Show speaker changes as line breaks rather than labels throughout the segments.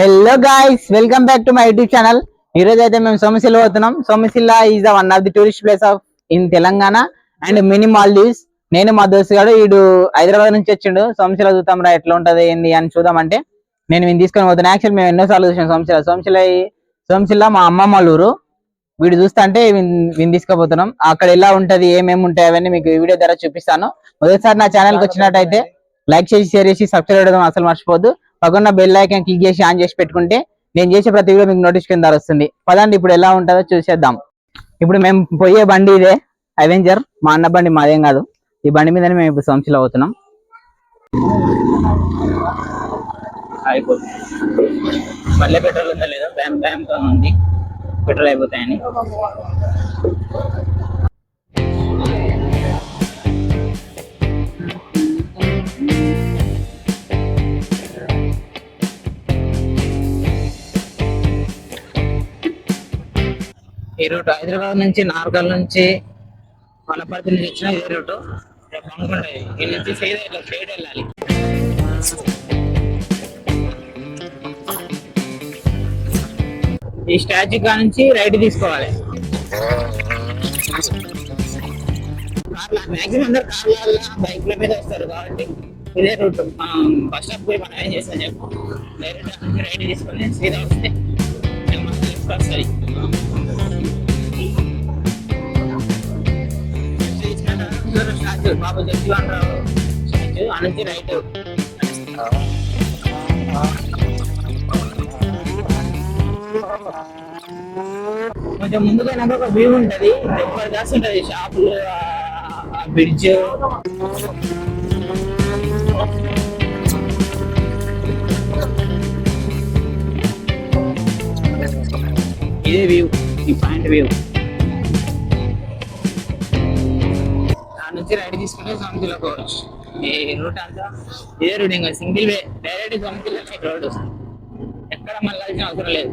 Hello guys welcome back to my YouTube channel ఈ రోజు అయితే మేము సోమశిల పోతున్నాం. Somasila is the one of the tourist place of in Telangana and mini Maldives నేను మా దోస్తు గారు వీడు హైదరాబాద్ నుంచి వచ్చిండు. సోమశిల చూద్దాం రా ఎట్లా ఉంటది ఏంది అని చూద్దామంటే నేను మేము తీసుకొని పోతున్నాను యాక్చువల్ మేము ఎన్నోసార్లు చూసాం సోమశిల. సోమశిల సోమశిల మా అమ్మమ్మ వాళ్ళ ఊరు. వీడు చూస్తా అంటే వీని తీసుకుపోతున్నాం. అక్కడ ఎలా ఉంటది ఏమేమి ఉంటాయి అవన్నీ మీకు వీడియో ద్వారా చూపిస్తాను. మొదటిసారి నా ఛానల్కి వచ్చినట్టయితే లైక్ చేసి షేర్ చేసి సబ్స్క్రైబ్ అవ్వడం అసలు మర్చిపోద్దు పక్కన బెల్ ఐకాన్ క్లిక్ చేసి ఆన్ చేసి పెట్టుకుంటే నేను చేసే ప్రతి వీడియో మీకు నోటిఫికేషన్ ద్వారా వస్తుంది. పదండి ఇప్పుడు ఎలా ఉంటుందో చూసేద్దాం. ఇప్పుడు మేము పోయే బండి ఇదే అవెంజర్ మా అన్న బండి మాదేం కాదు. ఈ బండి మీదనే మేము ఇప్పుడు సంస్థలో అవుతున్నాం అయిపోతుంది. మళ్ళీ పెట్రోల్ ఉందా లేదా? బ్యామ్ బ్యామ్ ఉంది. పెట్రోల్ అయిపోతాయని. రూట్ హైదరాబాద్ నుంచి నార్కల్ నుంచి వలపర్తి నుంచి వచ్చిన ఇదే రూట్ రేపు అనుకుంటే ఈ నుంచి సైడ్ ఇట్లా వెళ్ళాలి. ఈ స్టాచ్యూ కా నుంచి రైట్ తీసుకోవాలి. మాక్సిమం అందరు కార్ల బైక్ల మీద వస్తారు కాబట్టి ఇదే రూట్. బస్ స్టాప్ పోయి మనం ఏం చేస్తాం చెప్పు. డైరెక్ట్ నుంచి రైట్ తీసుకొని సీదా వస్తే మనకి వస్తుంది బాబు జగ్జీవన్ రావు రైట్ కొంచెం ముందుగా ఒక వ్యూ ఉంటది. దాసి ఉంటది షాపులు బ్రిడ్జ్ ఇదే వ్యూ ఈ పాయింట్ వ్యూ నుంచి రైడ్ తీసుకుంటే సముద్రంలో పోవచ్చు. ఈ రూట్ అంతా ఇదే రూట్ ఇంకా సింగిల్ వే డైరెక్ట్ సముద్రంలో రోడ్ ఎక్కడ మళ్ళాల్సిన అవసరం లేదు.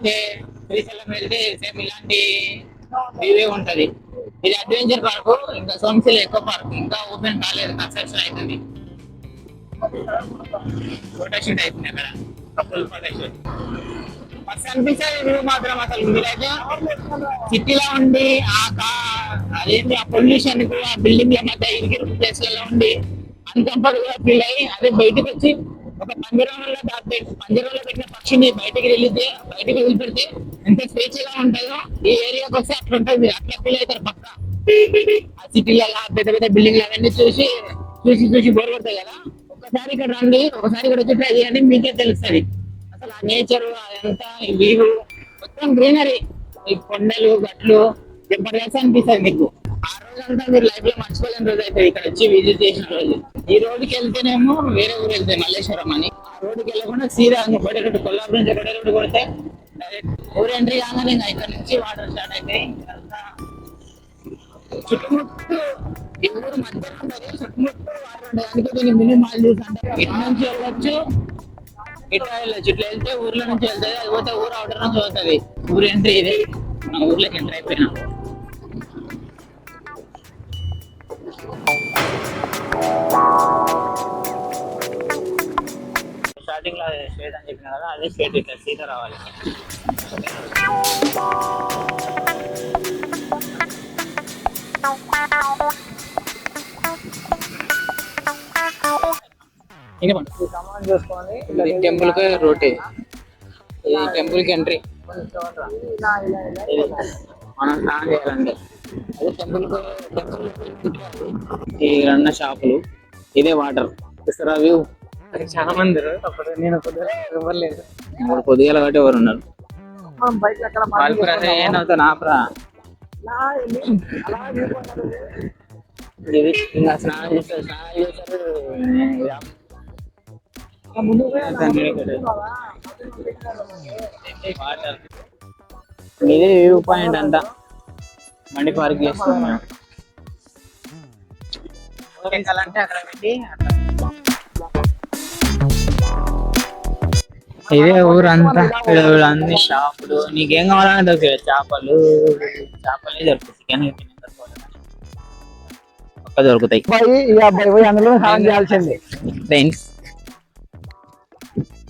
వెళ్తే శ్రీశైలం వెళ్తే సేమ్ ఇలాంటి ఇవే ఉంటది. ఇది అడ్వెంచర్ పార్క్ ఇంకా సోమశిల ఎక్కువ పార్క్ ఇంకా ఓపెన్ కాలేదు కన్స్ట్రక్షన్ అవుతుంది ఫోటోషూట్ అవుతుంది అక్కడ. కపుల్ ఫోటోషూట్ ఫస్ట్ అనిపిస్తుంది వ్యూ మాత్రం అసలు మీరైతే సిటీలో ఉండి ఆ అదేంటి ఆ పొల్యూషన్కు ఆ బిల్డింగ్ మధ్య ఇరిగిరు ప్లేస్లలో ఉండి అన్కంఫర్టబుల్గా ఫీల్ అయ్యి అదే బయటకు వచ్చి ఒక పంజరంలో దాటి పంజరంలో పెట్టిన పక్షిని బయటకి వెళ్ళితే బయటకి వదిలిపెడితే ఎంత స్వేచ్ఛగా ఉంటుందో ఈ ఏరియాకి వస్తే అట్లా ఉంటుంది అట్లా ఫీల్ అవుతారు పక్క. ఆ సిటీలలో పెద్ద పెద్ద బిల్డింగ్లు అవన్నీ చూసి చూసి చూసి బోర్ కొడతాయి కదా. ఒకసారి ఇక్కడ రండి ఒకసారి ఇక్కడ వచ్చి ట్రై చేయండి మీకే తెలుస్తుంది. అసలు ఆ నేచర్ అదంతా వీరు మొత్తం గ్రీనరీ ఈ కొండలు గట్లు జబర్దస్త్ అనిపిస్తుంది మీకు? రోజంతా మీరు లైఫ్లో మర్చిపోలేని రోజు అయితే ఇక్కడ వచ్చి విజిట్ చేసిన రోజు. ఈ రోడ్డుకి వెళ్తేనేమో వేరే ఊరు వెళ్తే మల్లేశ్వరం అని. ఆ రోడ్డుకి వెళ్ళకుండా సీదా కొట్టేటట్టు కొల్లాపురం నుంచి కొట్టేటట్టు కొడితే ఊరు ఎంట్రీ కాగానే ఇంకా ఇక్కడ నుంచి వాటర్ స్టార్ట్ అయిపోయి చుట్టుముట్టు ఈ ఊరు మధ్యలో ఉంటుంది. చుట్టుముట్టు వాటర్ ఉంటుంది అందుకే దీన్ని మినీ మాల్ చూసి అంటే ఇటు నుంచి వెళ్ళొచ్చు ఇట్లా వెళ్ళొచ్చు. ఇట్లా వెళ్తే ఊర్లో నుంచి వెళ్తుంది అది పోతే ఊరు అవుటర్ నుంచి పోతుంది. ఊరు ఎంట్రీ ఇది. మన ఊర్లోకి ఎంటర్ అయిపోయినా. స్టార్టింగ్లో స్ట్రేట్ అని చెప్పిన కదా అదే స్ట్రేట్ ఇట్లా సీదా రావాలి.
సామాన్ చూసుకొని
టెంపుల్కి రోడ్ ఇది టెంపుల్కి ఎంట్రీ మనం స్నానం చేయాలండి. ఈ రెండు షాపులు ఇదే వాటర్. చూస్తారా వ్యూ?
చాలా మంది నేను కొద్దిగా ఎవరు లేదు
మూడు పొద్దుగాల కాబట్టి ఎవరు ఉన్నారు? ఏనవుతా నాపరా. ఇది ఇంకా స్నానం చేస్తారు స్నానం చేస్తారు. ఇదే వ్యూ పాయింట్ అంట బండి పార్క్ చేస్తున్నాం ఎక్కాలంటే అక్కడ పెట్టి అట్లా. ఇదే ఊరంతా. అన్ని షాపులు. నీకేం కావాలని దొరుకుతాయి చేపలు. చేపలే దొరుకుతాయి. చికెన్ ఒక్క దొరుకుతాయి.
అందులో స్నానం చేయాల్సింది.
ఫ్రెండ్స్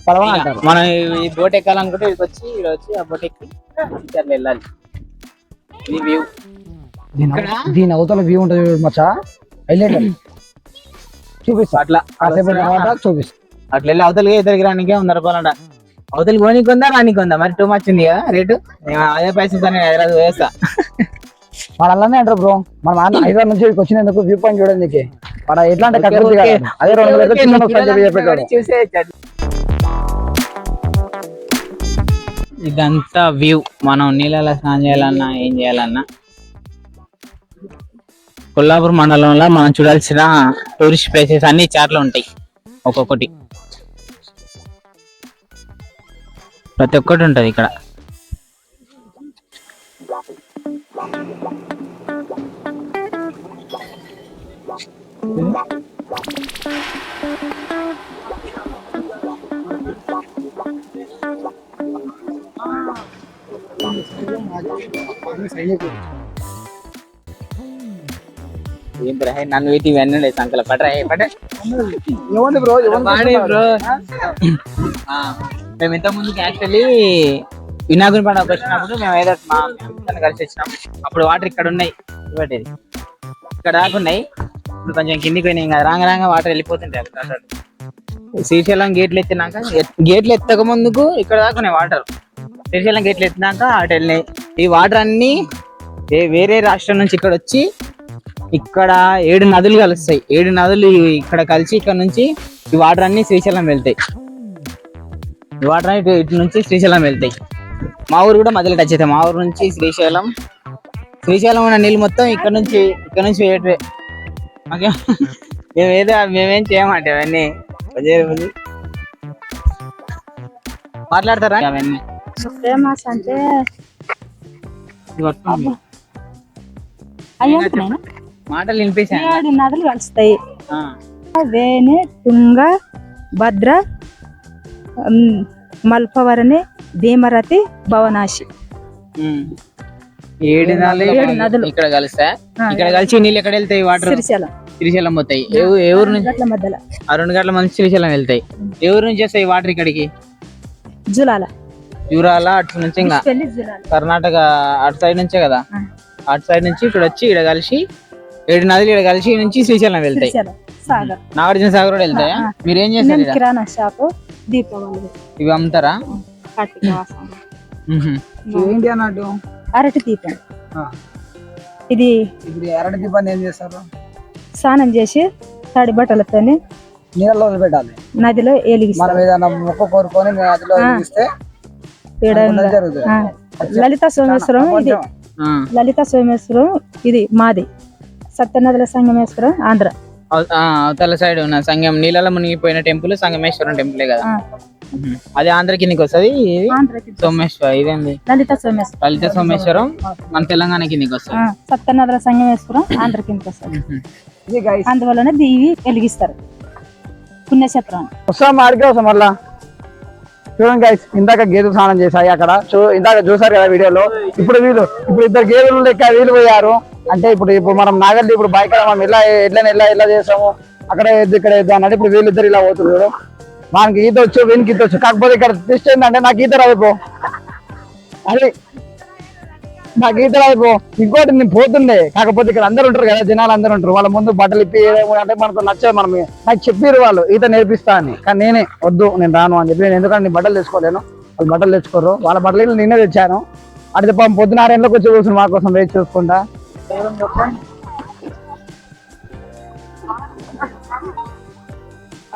పడవ అంటారు
మనం ఈ బోట్ ఎక్కాలనుకుంటే ఇక్కడికి వచ్చి ఇక్కడ వచ్చి ఆ బోట్ ఎక్కి వెళ్ళాలి.
దీని అవతల వ్యూ ఉంటుంది చూడు మచ్చా. హైలైట్ చూపిస్తా.
అట్లా.
కాసేపు తర్వాత చూపిస్తా.
అట్లా వెళ్ళి అవతలికి ఇద్దరికి రానికే వంద రూపాయలు అవతలికి పోనీకి ఉందా రానికి ఉందా మరి టూ మచ్ ఉంది కదా రేటు? నేను అదే పైసలు నేను హైదరాబాద్ పోయేస్తా.
వాడు అలానే అంటారు బ్రో. మన హైదరాబాద్ నుంచి వచ్చినందుకు వ్యూ పాయింట్ చూడండి వాడు ఎట్లా అంటే. అదే రెండు వేల
ఇదంతా వ్యూ. మనం నీళ్ళలో స్నానం చేయాలన్నా ఏం చేయాలన్నా. కొల్లాపూర్ మండలంలో మనం చూడాల్సిన టూరిస్ట్ ప్లేసెస్ అన్ని చార్లు ఉంటాయి. ఒక్కొక్కటి. ప్రతి ఒక్కటి ఉంటది ఇక్కడ. ఏం బ్రో, నన్ను వీటి ఇవన్నీ సంకల. పడరా పడ
ఏమంది బ్రో
బాగానే బ్రో. ఆ, మేము ఇంత ముందుకు యాక్చువల్లీ వినాయకుని పండుగ వచ్చినప్పుడు మేము ఏదో మా కలిసి వచ్చినాం. అప్పుడు వాటర్ ఇక్కడ ఉన్నాయి. ఇవ్వండి. ఇది. ఇక్కడ దాకా ఉన్నాయి. ఇప్పుడు కొంచెం కిందికి పోయినాయి. ఇంకా రాంగ రాంగ వాటర్ వెళ్ళిపోతుంటాయి. శ్రీశైలం గేట్లు ఎత్తినాక ఎత్- గేట్లు ఎత్తక ముందుకు ఇక్కడ దాకా ఉన్నాయి వాటర్ శ్రీశైలం గేట్లు ఎత్తినాక అటు వెళ్ళినాయి. ఈ వాటర్ అన్ని వేరే రాష్ట్రం నుంచి ఇక్కడ వచ్చి ఇక్కడ ఏడు నదులు కలుస్తాయి. ఏడు నదులు ఇక్కడ కలిసి ఇక్కడ నుంచి ఈ వాటర్ అన్ని శ్రీశైలం వెళ్తాయి. ఈ వాటర్ అన్ని ఇటు- ఇటు నుంచి శ్రీశైలం వెళ్తాయి. మా ఊరు కూడా మధ్యలో టచ్ అవుతాయి మా ఊరు నుంచి శ్రీశైలం. శ్రీశైలం ఉన్న నీళ్ళు మొత్తం ఇక్కడ నుంచి ఇక్కడ నుంచి వేయటమే మాకేం మేము ఏదో మేమేం చేయమంటే అవన్నీ. మాట్లాడతారా? అవన్నీ
ఫేమస్ అంటే
ఇది పట్టుకోండి.
అయ్యా
మాటలు వినిపించాను
ఏడు నదులు కలుస్తాయి. వేణి తుంగ భద్ర మల్పవరణి భీమరతి భవనాశి.
ఏడు నదులు. ఇక్కడ కలుస్తా ఇక్కడ కలిసి నీళ్ళు ఎక్కడ వెళ్తాయి వాటర్?
శ్రీశైలం.
శ్రీశైలం పోతాయి. ఏ ఊరు నుంచి? ఆ రెండు గంటల మంది శ్రీశైలం వెళ్తాయి. ఏ ఊరు నుంచి వస్తాయి వాటర్ ఇక్కడికి?
జులాల.
యూరాల అటు నుంచి ఇంకా కర్ణాటక అటు సైడ్ నుంచే కదా. అటు సైడ్ నుంచి ఇక్కడ వచ్చి ఇక్కడ కలిసి ఏడు నదులు ఇక్కడ కలిసి నుంచి శ్రీశైలం వెళ్తాయి. నాగార్జున సాగర్. కూడా వెళ్తాయా. మీరు ఏం చేస్తారు?
కిరాణా షాపు దీపావళి.
ఇవి అమ్ముతారా.
ఏంటి అన్నట్టు?
అరటి దీపం. ఇది
ఇప్పుడు ఎరటి దీపాన్ని ఏం చేస్తారు?
స్నానం చేసి తడి బట్టలతోని
నీళ్ళలో వదిలిపెట్టాలి.
నదిలో
మనం
ఎలిగిస్తారు
ఏదైనా మొక్క కోరుకొని నదిలో. ఇస్తే
లలిత సోమేశ్వరం ఇది. లలిత సోమేశ్వరం ఇది మాది. సత్యనదుల సంగమేశ్వరం ఆంధ్ర.
అవతల సైడ్ ఉన్న సంగం నీళ్ళలో మునిగిపోయిన టెంపుల్ సంగమేశ్వరం టెంపులే కదా. అది ఆంధ్ర కిందకి వస్తుంది సోమేశ్వర ఇదేంది?
లలిత సోమేశ్వరం.
లలిత సోమేశ్వరం మన తెలంగాణ కిందకి వస్తుంది.
సత్యనదుల సంగమేశ్వరం ఆంధ్ర కిందకి వస్తుంది. అందువలన దీవి వెలిగిస్తారు. పుణ్యక్షేత్రం
వస్తాం మాడికే వస్తాం మళ్ళా. చూడండి గైస్ ఇందాక గేదెలు స్నానం చేశాయి అక్కడ. చూ ఇందాక చూసారు కదా వీడియోలో? ఇప్పుడు వీళ్ళు ఇప్పుడు ఇద్దరు గేదెలు లెక్క వీళ్ళు పోయారు. అంటే ఇప్పుడు ఇప్పుడు మనం నాగల్లి ఇప్పుడు బైక్ మనం ఎలా ఎట్లా ఎలా ఎలా చేసాము అక్కడ ఎద్దు ఇక్కడ ఎద్దు అన్నట్టు ఇప్పుడు వీళ్ళిద్దరు ఇలా పోతున్నారు మనకి ఈత వచ్చు వీనికి ఈత వచ్చు. కాకపోతే ఇక్కడ ట్విస్ట్ ఏంటంటే నాకు ఈత రాదు అది నాకు ఈత రాదు ఇంకోటి నేను పోతుండే. కాకపోతే ఇక్కడ అందరు ఉంటారు కదా జనాలు అందరు ఉంటారు. వాళ్ళ ముందు బట్టలు ఇప్పి అంటే మనకు నచ్చదు మనం నాకు చెప్పారు వాళ్ళు ఈత నేర్పిస్తా అని. కానీ నేనే వద్దు నేను రాను అని చెప్పి నేను ఎందుకంటే నేను బట్టలు తెచ్చుకోలేను. వాళ్ళు బట్టలు తెచ్చుకోరు వాళ్ళ బట్టలు నేనే తెచ్చాను. అడితే పాపం పొద్దున ఆరేళ్ళకి వచ్చి కూర్చుని మా కోసం వెయిట్ చూసుకుంటా.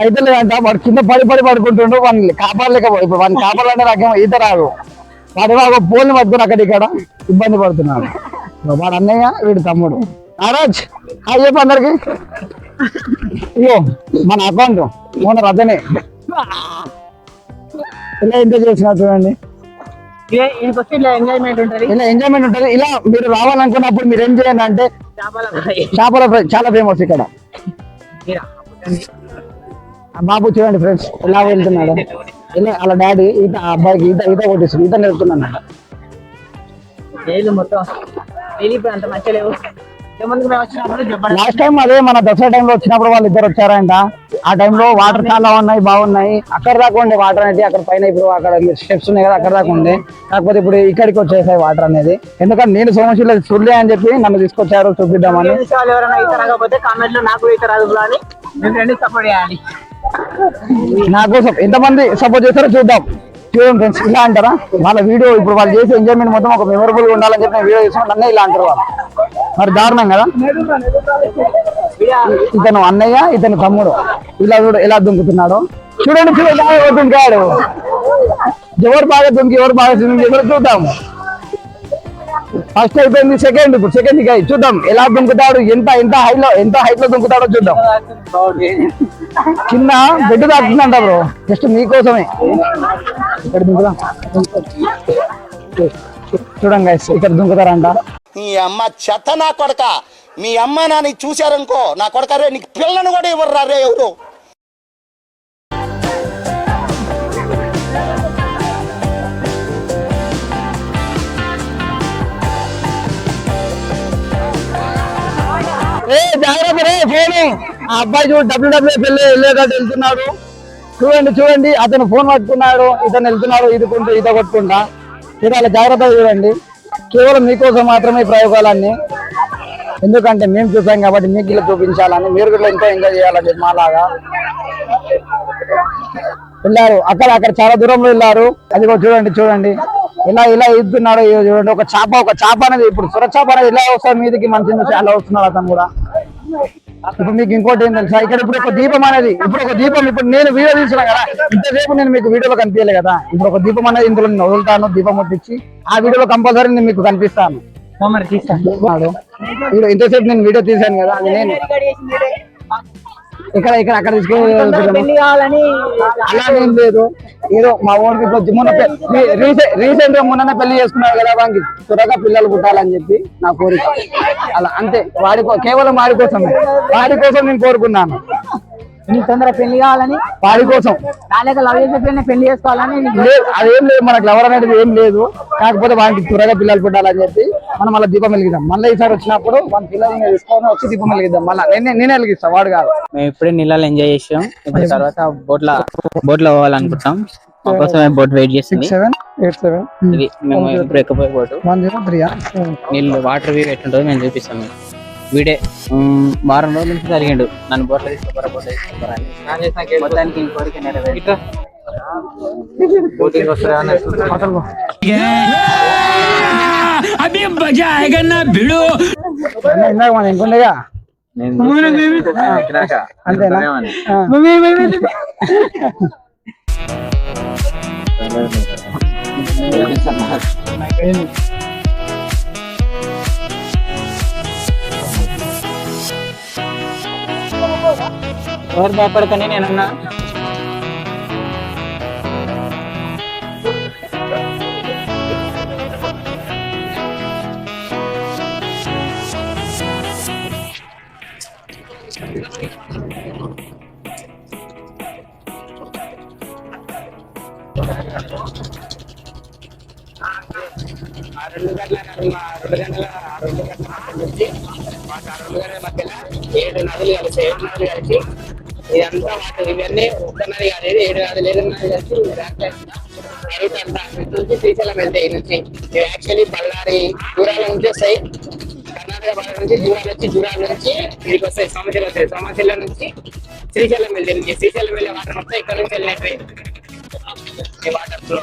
అయితే లేదంట వాడు కింద పడి పడి పడుకుంటుండ్రు వాడిని కాపాడలేకపోయి ఇప్పుడు వాడిని కాపాడాలంటే నాకేమో ఈత రాదు. వాడు పోల్ని పట్టుకుని అక్కడ ఇక్కడ ఇబ్బంది పడుతున్నాడు. వాడు అన్నయ్య వీడు తమ్ముడు. నారాజ్ హాయ్ చెప్పు అందరికి. అయ్యో మన అకౌంట్ ఓనర్ అతనే. ఇలా ఎంత చేసినా చూడండి. ఇలా ఎంజాయ్మెంట్ ఉంటుంది. ఇలా మీరు రావాలనుకున్నప్పుడు మీరు ఏం చేయండి అంటే
చేపల ఫ్రై.
చాలా ఫేమస్ ఇక్కడ. బాబు చూడండి ఫ్రెండ్స్ ఎలా వెళ్తున్నాడు. ఇలా వాళ్ళ డాడీ ఈత ఆ అబ్బాయికి ఈత ఈత కొట్టిస్తుంది ఈత
జబ్బర్
లాస్ట్ టైం అదే మన దసరా టైంలో వచ్చినప్పుడు వాళ్ళు ఇద్దరు వచ్చారంట. ఆ టైంలో వాటర్ చాలా ఉన్నాయి బాగున్నాయి. అక్కడ దాకా ఉండే వాటర్ అనేది అక్కడ పైన ఇప్పుడు అక్కడ స్టెప్స్ ఉన్నాయి కదా అక్కడ దాకా ఉండే. కాకపోతే ఇప్పుడు ఇక్కడికి వచ్చేసాయి వాటర్ అనేది. ఎందుకంటే నేను సోమశీల చూడలే అని చెప్పి నన్ను తీసుకొచ్చారు చూపిద్దామని.
నాకు
నా కోసం ఎంతమంది సపోర్ట్ చేస్తారో చూద్దాం. చూడండి ఫ్రెండ్స్ ఇలా అంటారా? వాళ్ళ వీడియో ఇప్పుడు వాళ్ళు చేసే ఎంజాయ్మెంట్ మొత్తం ఒక మెమరబుల్ ఉండాలని చెప్పి వీడియో చేసిన నన్నే ఇలా అంటారు వాళ్ళు. మరి దారుణం కదా? ఇతను అన్నయ్య ఇతను తమ్ముడు. ఇలా చూడు ఎలా దుంకుతున్నాడు. చూడండి చూడండి ఎలా దుంకాడు? ఎవరు బాగా దుంకి ఎవరు బాగా దుంకి ఎవరు చూద్దాము ఫస్ట్ అయిపోయింది సెకండ్ ఇప్పుడు సెకండ్కి చూద్దాం ఎలా దుంకుతాడు ఎంత ఎంత హైట్లో ఎంత హైట్లో దుంకుతాడో చూద్దాం. కింద బెడ్ తాకుతుందంట బ్రో. జస్ట్ మీకోసమే. ఇక్కడ దుంకుదాం. చూడండి గైస్ ఇక్కడ దుంకుతారంట.
నీ అమ్మ చెత్త నా కొడక. మీ అమ్మ నాని చూశారనుకో నా కొడక రే నీకు పిల్లను కూడా ఇవ్వరు రే ఎవరు?
ఏ జాగ్రత్త రే ఆ అబ్బాయి చూడు డబ్ల్యూడబ్ల్యూ పెళ్ళి వెళ్ళేటట్టు వెళ్తున్నాడు. చూడండి చూడండి అతను ఫోన్ పట్టుకున్నాడు ఇతను వెళ్తున్నాడు ఈదుకుంటూ ఈత కొట్టుకుంటా. ఇది అలా జాగ్రత్తగా చూడండి. కేవలం మీకోసం మాత్రమే ఈ ప్రయోగాలన్నీ. ఎందుకంటే మేము చూసాం కాబట్టి మీకు ఇలా చూపించాలని మీరు కూడా ఎంతో ఎంజాయ్ చేయాలని చెప్పి మాలాగా. వెళ్ళారు. అక్కడ అక్కడ చాలా దూరంలో వెళ్ళారు. అది కూడా చూడండి. చూడండి ఇలా ఇలా ఇస్తున్నాడు చూడండి. ఒక చేప ఒక చేప అనేది ఇప్పుడు సుర చేప అనేది ఇలా వస్తాడు మీదకి మంచి అలా వస్తున్నాడు అతను కూడా. ఇప్పుడు మీకు ఇంకోటి ఏం తెలుసా? ఇక్కడ ఇప్పుడు ఒక దీపం అనేది ఇప్పుడు ఒక దీపం ఇప్పుడు నేను వీడియో తీసిన కదా ఇంతసేపు నేను మీకు వీడియోలో కనిపించలే కదా. ఇప్పుడు ఒక దీపం అనేది ఇందులో నేను వదులుతాను దీపం ముట్టించి ఆ వీడియోలో కంపల్సరీ నేను మీకు కనిపిస్తాను. ఇంతసేపు నేను వీడియో తీశాను కదా అది నేను. ఇక్కడ ఇక్కడ అక్కడ తీసుకెళ్ళి
పెళ్ళి కావాలని
అలా ఏం లేదు. ఏదో మా ఊరికి మొన్న రీసెంట్గా మొన్న పెళ్ళి చేసుకున్నారు కదా వానికి. త్వరగా పిల్లలు పుట్టాలని చెప్పి నా కోరిక. అలా అంతే. వాడి కేవలం వాడి కోసమే. వాడి కోసం నేను కోరుకున్నాను.
తొందర పెళ్ళి కావాలని
వాడి కోసం.
నా లెక్క లవ్ చేసే పిల్లని పెళ్ళి చేసుకోవాలని
అదేం లేదు మనకు లవర్ అనేది ఏం లేదు. కాకపోతే వానికి త్వరగా పిల్లలు పుట్టాలని చెప్పి మనం మళ్ళీ దీపం వెలిగిద్దాం. మళ్ళీ ఈసారి వచ్చినప్పుడు మన పిల్లల్ని తీసుకొని వచ్చి దీపం వెలిగిద్దాం. మళ్ళీ నేనే నేనే వెలిగిస్తా వాడు కాదు.
మేము ఇప్పుడే నీళ్ళలో ఎంజాయ్ చేసాం. ఇప్పుడు తర్వాత బోట్లో బోట్లో పోవాలనుకుంటాం మాకోసమే boat wait
seven eight seven
ఇది మేము ఇప్పుడు ఎక్కపోయే బోట్
వన్ జీరో త్రీ
నీళ్ళు వాటర్ వ్యూ ఎట్లుంటుందో మేము చూపిస్తాం. వీడే. వారం రోజుల నుంచి జరిగిండు. నన్ను బోట్లో తీసుకోపోరా బోట్లో తీసుకోపోరా. మొత్తానికి ఈ కోరిక నెరవేరు. బోటింగ్ వస్తారా
ఇందాక మనం ఇంకొండగా అంతేనా.
ఎవరు భయపడకని నేనున్నా
ఆ రెండు గంటల ఆ రెండు గంటల ఆ రెండు గంటల మధ్య నుంచి మాకు ఆ రెండు గంటల మధ్యలో ఏడు నదులు కలిసి ఏడు నదులు కలిసి ఇదంతా వాటి ఇవన్నీ ఒకన్నది కాదు ఏడు కాదు లేదన్నది కలిసి రైట్ అంతా ఇటు నుంచి శ్రీశైలం వెళ్తే నుంచి. ఇవి యాక్చువల్లీ బళ్ళారి దూరాల నుంచి వస్తాయి. కర్ణాటక బళ్ళారి నుంచి దూరాలు వచ్చి దూరాల నుంచి ఇక్కడికి వస్తాయి. సోమశిల వస్తాయి. సోమశిల నుంచి శ్రీశైలం వెళ్తాయి శ్రీశైలం వెళ్ళే వాటర్ వస్తాయి ఇక్కడ నుంచి వెళ్ళినట్టు. వాటర్ ఫ్లో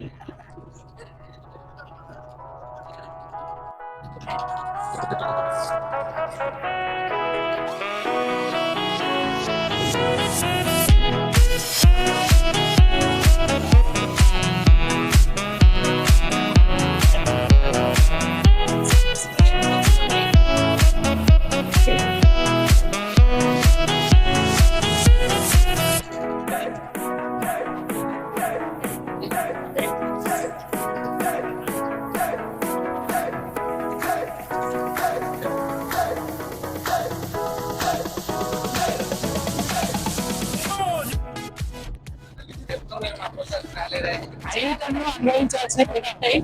జీవితంలో అనుభవించాల్సిన కొన్ని ఉంటాయి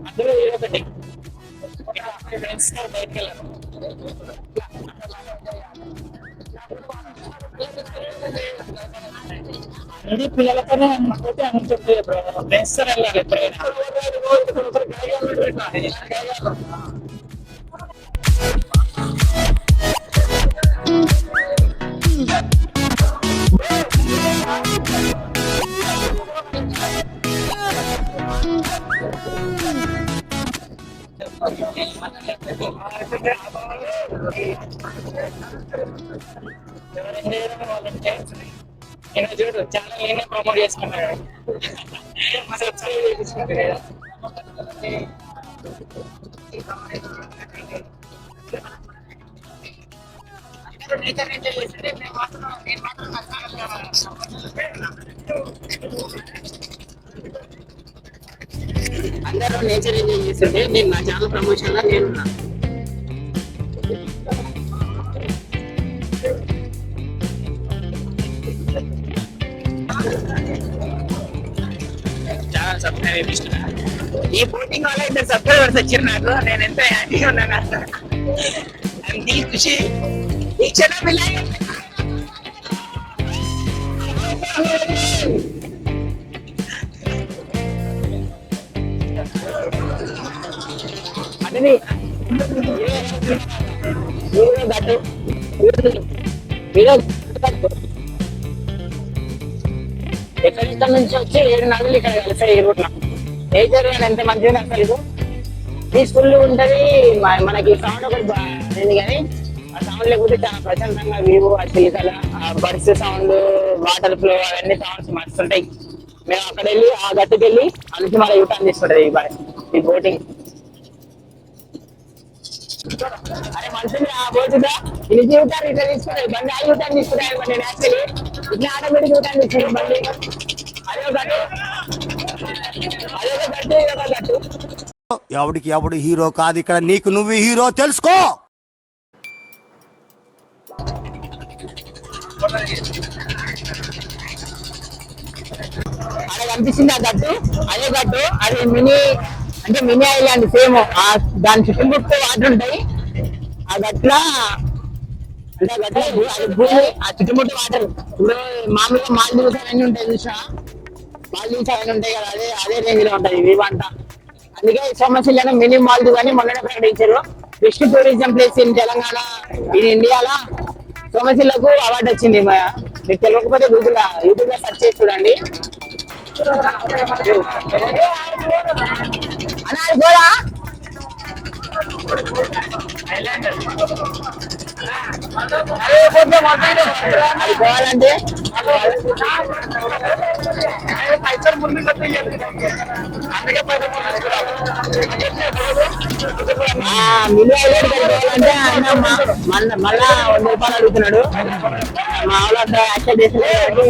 అందులో ఇది ఒకటి ఫ్రెండ్స్తో బయటకు వెళ్ళాను అన్ని పిల్లలతోనే అనుకుంటే అనుకుంటుంది బ్రో. ఫ్రెండ్స్తో వెళ్ళాలి ఎప్పుడైనా. నేను చూడు చాలా నేనే ప్రమోట్ చేసుకున్నాడు సబ్స్క్రైబ్ చేయించుకుంటాడు అందరూ నేచర్ ఎంజాయ్ చేస్తుంటే నేను నా ఛానల్ ప్రమోషన్లో నేను చాలా సబ్స్క్రైబ్ చేపిస్తున్నా ఈ పోటింగ్ వల్ల ఇద్దరు సబ్స్క్రైబర్స్ వచ్చారు నాకు. నేను ఎంత హ్యాపీగా ఉన్నాను? అంది ఖుషి. ఈ క్షణం ఇలా అదే దట్టు నుంచి వచ్చి ఏడు నదులు ఇక్కడ కలిసాయి ఈ రూట్ నేచర్ ఎంత మంచిగా అసలు పీస్ఫుల్ ఉంటది. మనకి సౌండ్ ఒకటి బాగుంది కానీ ఆ సౌండ్ లేకపోతే చాలా ప్రశాంతంగా వ్యూ ఆ చిలికల ఆ బర్డ్స్ సౌండ్ వాటర్ ఫ్లో అవన్నీ సౌండ్స్ మస్తు ఉంటాయి. మేము అక్కడ వెళ్ళి ఆ గట్టుకెళ్ళి అందుకే మళ్ళీ యూటర్న్ తీసుకుంటది ఈ బోటింగ్ అరే బోటుగా ఇది బండి ఆ యూటర్న్ బండి యాక్చువల్లీ. ఇట్లా ఆటోమేటిక్ యూటర్న్ బండి. అదే ఒక గట్టు అదే ఒక గట్టు ఇది ఒక గట్టు
ఎవడికి ఎవడు హీరో కాదు ఇక్కడ. నీకు నువ్వు హీరో తెలుసుకో.
అక్కడ కనిపిస్తుంది ఆ గట్టు అదే గట్టు అది మినీ అంటే మినీ ఐలాండ్ సేమ్ దాని దాని చుట్టుముట్టు వాటర్ ఉంటాయి. అది గట్ల అంటే గట్ల భూమి ఆ చుట్టుముట్టు వాటర్. ఇప్పుడు మామూలుగా మాల్దీవ్స్ అవన్నీ ఉంటాయి చూసా మాల్దీవ్స్ అవన్నీ ఉంటాయి కదా అదే అదే రేంజ్లో ఉంటాయి ఇవి అంతా. అందుకే ఈ సమస్యలను మినీ మాల్దీవ్ అని మొన్ననే ప్రకటించారు. Best tourism place in Telangana in ఇండియాలో సోమశిలకు అవార్డు వచ్చింది. మా- మీకు తెలియకపోతే గూగుల్ యూట్యూబ్లో సెర్చ్ చేసి చూడండి. అన్నా అది అది పోవాలంటే పైసలు ముందు మినీ పోవాలంటే ఆయన మళ్ళా మళ్ళా వంద రూపాయలు అడుగుతున్నాడు. మా వాళ్ళు అంతా యాక్సెప్ట్ చేసలేదు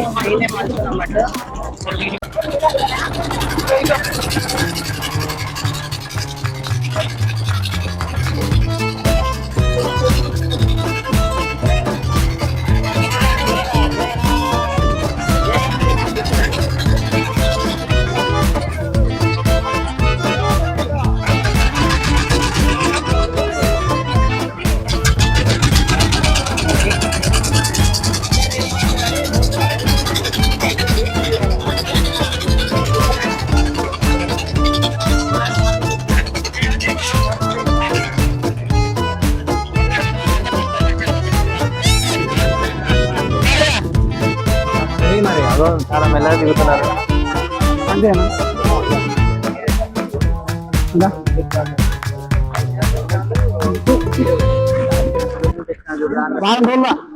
మెల్లగా దిగుతున్నారు?
అంతేనా? రోజుల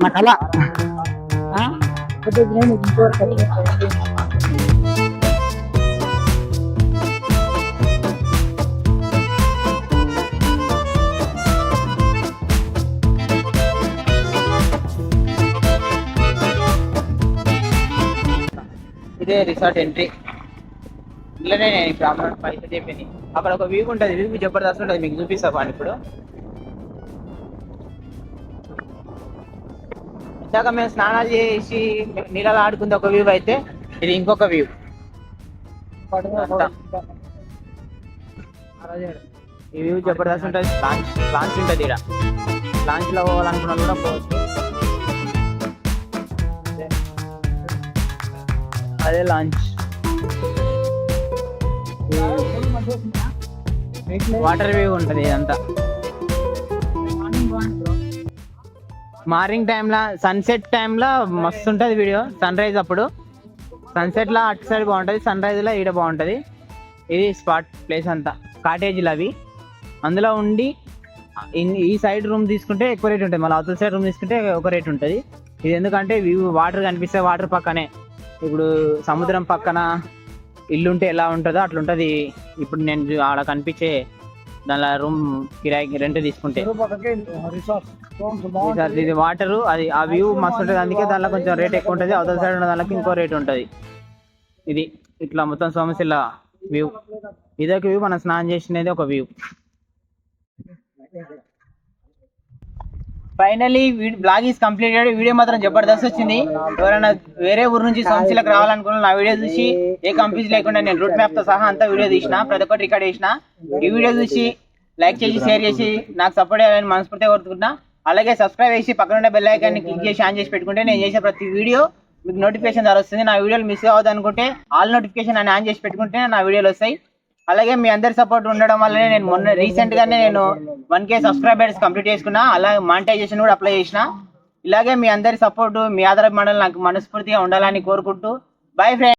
నా కళ.
ఇదే రిసార్ట్ ఎంట్రీ ఇళ్ళనే నేను ఇప్పుడు అమౌంట్ పైసలు చెప్పింది. అక్కడ ఒక వ్యూ ఉంటుంది. వ్యూ జబర్దస్త్ ఉంటుంది. మీకు చూపిస్తా పని ఇప్పుడు. ఇందాక మేము స్నానాలు చేసి నీళ్ళలో ఆడుకుంది ఒక వ్యూ అయితే ఇది ఇంకొక వ్యూ
ఈ వ్యూ జబర్దస్త్ ఉంటుంది. లాంచ్ లాంచ్ ఉంటుంది ఇక్కడ లాంచ్లో పోవాలనుకున్నా కూడా పోవచ్చు. అదే లాంచ్ వాటర్ వ్యూ ఉంటుంది ఇదంతా. మార్నింగ్ టైంలో సన్సెట్ టైంలో మస్తు ఉంటుంది వీడియో సన్ రైజ్ అప్పుడు సన్సెట్లో అటు సైడ్ బాగుంటుంది సన్ రైజ్లో ఈడ బాగుంటుంది. ఇది స్పాట్ ప్లేస్ అంతా. కాటేజీలు అవి. అందులో ఉండి ఇన్- ఈ సైడ్ రూమ్ తీసుకుంటే ఎక్కువ రేట్ ఉంటుంది. మళ్ళీ అవతల సైడ్ రూమ్ తీసుకుంటే ఒక రేట్ ఉంటుంది. ఇది ఎందుకంటే వ్యూ వాటర్ కనిపిస్తే వాటర్ పక్కనే. ఇప్పుడు సముద్రం పక్కన ఇల్లు ఉంటే ఎలా ఉంటుందో అట్లా ఉంటుంది ఇప్పుడు నేను ఆడ కనిపించే దానిలో రూమ్ కిరాయి రెంట్ తీసుకుంటే. ఇది- ఇది వాటర్ అది ఆ వ్యూ మస్తు ఉంటుంది. అందుకే దానిలో కొంచెం రేట్ ఎక్కువ ఉంటుంది. అవతల సైడ్ ఉన్న దానికి ఇంకో రేట్ ఉంటుంది. ఇది ఇట్లా మొత్తం సోమశిల వ్యూ. ఇదొక వ్యూ మనం స్నానం చేసినది ఒక view. Finally vlog is completed video మాత్రం జబర్దస్త్ వచ్చింది. ఎవరైనా వేరే ఊరు నుంచి సమస్యలకు రావాలనుకున్న నా వీడియో చూసి ఏ కంఫ్యూజ్ లేకుండా నేను రూట్ మ్యాప్తో సహా అంతా వీడియో తీసిన ప్రతి ఒక్కటి రికార్డ్ చేసిన. ఈ వీడియో చూసి లైక్ చేసి షేర్ చేసి నాకు సపోర్ట్ చేయాలని మనస్ఫూర్తిగా కోరుకుంటున్నా. అలాగే సబ్స్క్రైబ్ చేసి పక్కన ఉన్న బెల్ ఐకాన్ని క్లిక్ చేసి ఆన్ చేసి పెట్టుకుంటే నేను చేసే ప్రతి వీడియో మీకు నోటిఫికేషన్ ద్వారా వస్తుంది. నా వీడియోలు మిస్ అవ్వదు అనుకుంటే ఆల్ నోటిఫికేషన్ అని ఆన్ చేసి పెట్టుకుంటే నా వీడియోలు వస్తాయి. అలాగే మీ అందరి సపోర్ట్ ఉండడం వల్లనే నేను మొన్న రీసెంట్ గానే నేను వన్ కే సబ్స్క్రైబర్స్ కంప్లీట్ చేసుకున్నా. అలాగే మానిటైజేషన్ కూడా అప్లై చేసిన. ఇలాగే మీ అందరి సపోర్ట్ మీ ఆధార మండలి నాకు మనస్ఫూర్తిగా ఉండాలని కోరుకుంటూ. By friend